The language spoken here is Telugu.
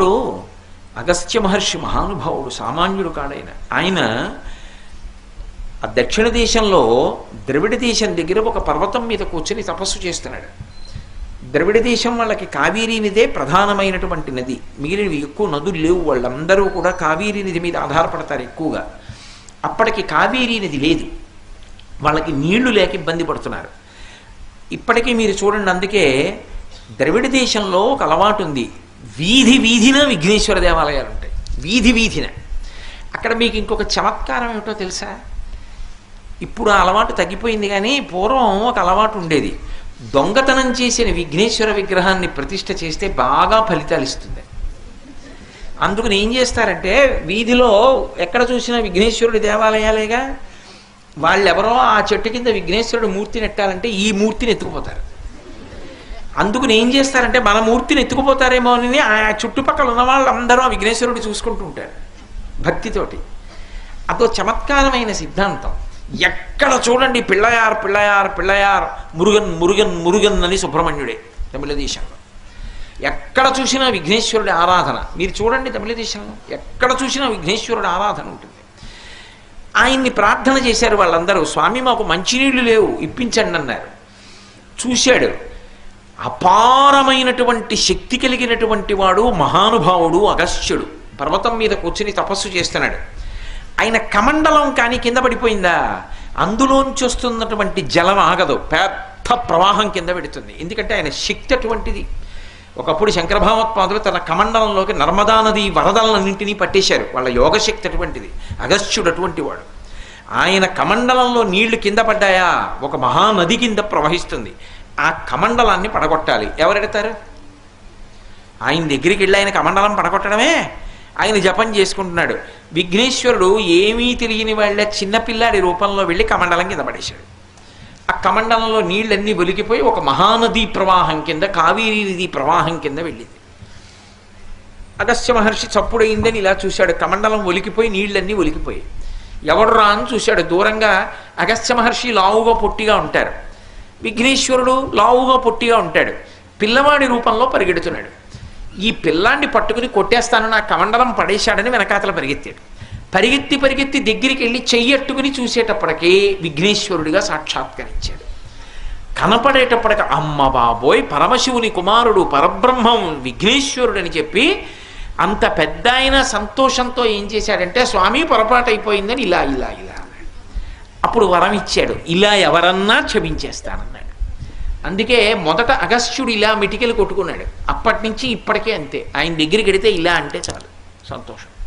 అప్పుడు అగస్త్య మహర్షి మహానుభావుడు సామాన్యుడు కాడైన ఆయన ఆ దక్షిణ దేశంలో ద్రవిడ దేశం దగ్గర ఒక పర్వతం మీద కూర్చొని తపస్సు చేస్తున్నాడు. ద్రవిడ దేశం వాళ్ళకి కావేరీ నదే ప్రధానమైనటువంటి నది. మిగిలినవి ఎక్కువ నదులు లేవు. వాళ్ళందరూ కూడా కావేరీ నది మీద ఆధారపడతారు ఎక్కువగా. అప్పటికి కావేరీ నది లేదు. వాళ్ళకి నీళ్ళు లేక ఇబ్బంది పడుతున్నారు. ఇప్పటికీ మీరు చూడండి అందుకే ద్రవిడ దేశంలో ఒక అలవాటు ఉంది. వీధి వీధిన విఘ్నేశ్వర దేవాలయాలు ఉంటాయి వీధి వీధిన. అక్కడ మీకు ఇంకొక చమత్కారం ఏమిటో తెలుసా? ఇప్పుడు ఆ అలవాటు తగ్గిపోయింది కానీ పూర్వం ఒక అలవాటు ఉండేది. దొంగతనం చేసిన విఘ్నేశ్వర విగ్రహాన్ని ప్రతిష్ట చేస్తే బాగా ఫలితాలు ఇస్తుంది. అందుకని ఏం చేస్తారంటే వీధిలో ఎక్కడ చూసినా విఘ్నేశ్వరుడి దేవాలయాలేగా వాళ్ళెవరో ఆ చెట్టు కింద విఘ్నేశ్వరుడు మూర్తిని ఎట్టాలంటే ఈ మూర్తిని ఎత్తుకుపోతారు. అందుకని ఏం చేస్తారంటే మన మూర్తిని ఎత్తుకుపోతారేమో అని ఆ చుట్టుపక్కల ఉన్న వాళ్ళందరూ ఆ విఘ్నేశ్వరుడు చూసుకుంటూ ఉంటారు భక్తితోటి. అదో చమత్కారమైన సిద్ధాంతం. ఎక్కడ చూడండి పిల్లయార్ పిల్లయార్ పిల్లయార్ మురుగన్ మురుగన్ మురుగన్ అని సుబ్రహ్మణ్యుడే తమిళ దేశంలో ఎక్కడ చూసినా విఘ్నేశ్వరుడి ఆరాధన. మీరు చూడండి తమిళ దేశంలో ఎక్కడ చూసినా విఘ్నేశ్వరుడి ఆరాధన ఉంటుంది. ఆయన్ని ప్రార్థన చేశారు వాళ్ళందరూ స్వామి మాకు మంచినీళ్ళు లేవు ఇప్పించండి అన్నారు. చూశాడు. అపారమైనటువంటి శక్తి కలిగినటువంటి వాడు మహానుభావుడు అగస్త్యుడు. పర్వతం మీద కూర్చుని తపస్సు చేస్తున్నాడు. ఆయన కమండలం కానీ కింద పడిపోయిందా? అందులోంచి వస్తున్నటువంటి జలం ఆగదు. పెద్ద ప్రవాహం కింద పెడుతుంది. ఎందుకంటే ఆయన శక్తి అటువంటిది. ఒకప్పుడు శంకరభావోత్పాదులు తన కమండలంలోకి నర్మదా నది వరదలన్నింటినీ పట్టేశారు. వాళ్ళ యోగశక్తి అటువంటిది. అగస్త్యుడు అటువంటి వాడు. ఆయన కమండలంలో నీళ్ళు కింద పడ్డాయా? ఒక మహానది కింద ప్రవహిస్తుంది. ఆ కమండలాన్ని పడగొట్టాలి. ఎవరెడతారు ఆయన దగ్గరికి వెళ్ళి ఆయన కమండలం పడగొట్టడమే. ఆయన జపం చేసుకుంటున్నాడు. విఘ్నేశ్వరుడు ఏమీ తెలియని వాళ్ళ చిన్నపిల్లాడి రూపంలో వెళ్ళి కమండలం కింద పడేశాడు. ఆ కమండలంలో నీళ్ళన్నీ ఒలికిపోయి ఒక మహానదీ ప్రవాహం కింద కావేరీ నది ప్రవాహం కింద వెళ్ళింది. అగస్త్య మహర్షి చప్పుడైందని ఇలా చూశాడు. కమండలం ఒలికిపోయి నీళ్ళన్నీ ఒలికిపోయి ఎవడు రా అని చూశాడు. దూరంగా అగస్త్య మహర్షి లావుగా పొట్టిగా ఉంటారు. విఘ్నేశ్వరుడు లావుగా పొట్టిగా ఉంటాడు. పిల్లవాడి రూపంలో పరిగెడుతున్నాడు. ఈ పిల్లాన్ని పట్టుకుని కొట్టేస్తానని ఆ కమండలం పడేశాడని వెనకాతల పరిగెత్తాడు. పరిగెత్తి పరిగెత్తి దగ్గరికి వెళ్ళి చెయ్యట్టుకుని చూసేటప్పటికీ విఘ్నేశ్వరుడిగా సాక్షాత్కరించాడు. కనపడేటప్పటికి అమ్మ బాబోయ్ పరమశివుని కుమారుడు పరబ్రహ్మం విఘ్నేశ్వరుడు అని చెప్పి అంత పెద్ద ఆయన సంతోషంతో ఏం చేశాడంటే స్వామి పొరపాటు అయిపోయిందని ఇలా ఇలా ఇలా అప్పుడు వరం ఇచ్చాడు. ఇలా ఎవరన్నా క్షమించేస్తానన్నాడు అందుకే మొదట అగస్త్యుడు ఇలా మిటికెలు కొట్టుకున్నాడు. అప్పటి నుంచి ఇప్పటికే అంతే. ఆయన దగ్గరికి వెడితే ఇలా అంటే చాలు. సంతోషం.